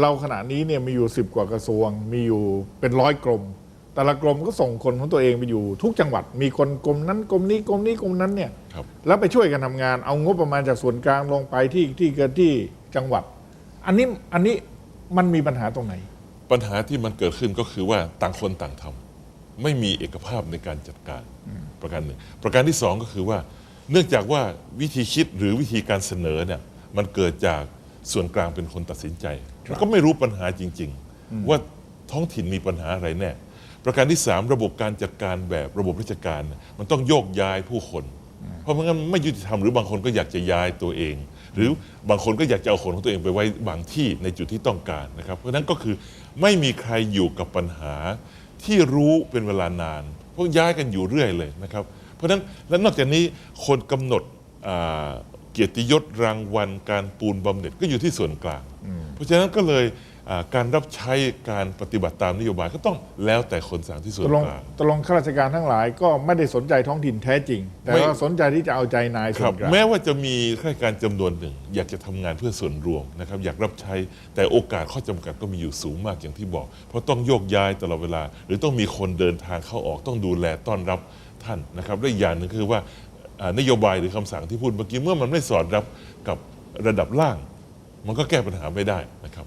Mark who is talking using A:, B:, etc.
A: เราขณะนี้เนี่ยมีอยู่ 10 กว่ากระทรวง มีอยู่เป็นร้อยกรม แต่ละกรมก็ส่งคนของตัวเองไปอยู่ทุกจังหวัด มีคนกรมนั้นกรมนี้กรมนี้กรมนั้นเนี่ย
B: ครับ
A: แล้วไปช่วยกันทำงานเอางบประมาณจากส่วนกลางลงไปที่ที่เกิดที่จังหวัด อันนี้อันนี้มันมีปัญหาตรงไหน
B: ปัญหาที่มันเกิดขึ้นก็คือว่าต่างคนต่างทำไม่มีเอกภาพในการจัดการประการหนึ่ง ประการที่สองก็คือว่า เนื่องจากว่าวิธีคิดหรือวิธีการเสนอเนี่ยมันเกิดจาก ส่วนกลางเป็นคนตัดสินใจแล้วก็ไม่รู้ปัญหาจริง ๆ ว่าท้องถิ่นมีปัญหาอะไรแน่ ประการที่สามระบบการจัดการแบบระบบราชการเนี่ยมันต้องโยกย้ายผู้คน เพราะไม่งั้นไม่ยุติธรรมหรือบางคนก็อยากจะย้ายตัวเอง หรือบางคนก็อยากจะเอาคนของตัวเองไปไว้บางที่ในจุดที่ต้องการนะครับ เพราะฉะนั้นก็คือไม่มีใครอยู่กับปัญหาที่รู้เป็นเวลานานเพราะย้ายกันอยู่เรื่อยเลยนะครับ เพราะฉะนั้นและนอกจากนี้คนกำหนดอ่า เกียรติยศรางวัล การปูนบำเหน็จก็อยู่ที่ส่วนกลาง เพราะฉะนั้นก็เลยอ่าการรับใช้การปฏิบัติตามนโยบายก็ต้องแล้วแต่คนสั่งที่ส่ว
A: ต
B: น
A: กลง
B: กลาง
A: ตกลงข้าราชการทั้งหลายก็ไม่ได้สนใจท้องถิ่นแท้จริง แต่
B: ไม่
A: ว่าสนใจที่จะเอาใจนาย
B: ค
A: ส่
B: รั
A: ว
B: บ
A: นกลาง
B: แม้ว่าจะมีข้าราชการจำนวนหนึ่ง อยากจะทำงานเพื่อส่วนรวมนะครับอยากรับใช้แต่โอกาสข้อจำกัดก็มีอยู่สูงมากอย่างที่บอก เพราะต้องโยกย้ายตลอดเวลา หรือต้องมีคนเดินทางเข้าออกต้องดูแลต้อนรับท่านนะครับและอีกอย่างหนึ่งคือว่าอ่า นโยบายหรือคำสั่งที่พูดเมื่อกี้เมื่อมันไม่สอดรับกับระดับล่าง มันก็แก้ปัญหาไม่ได้นะครับ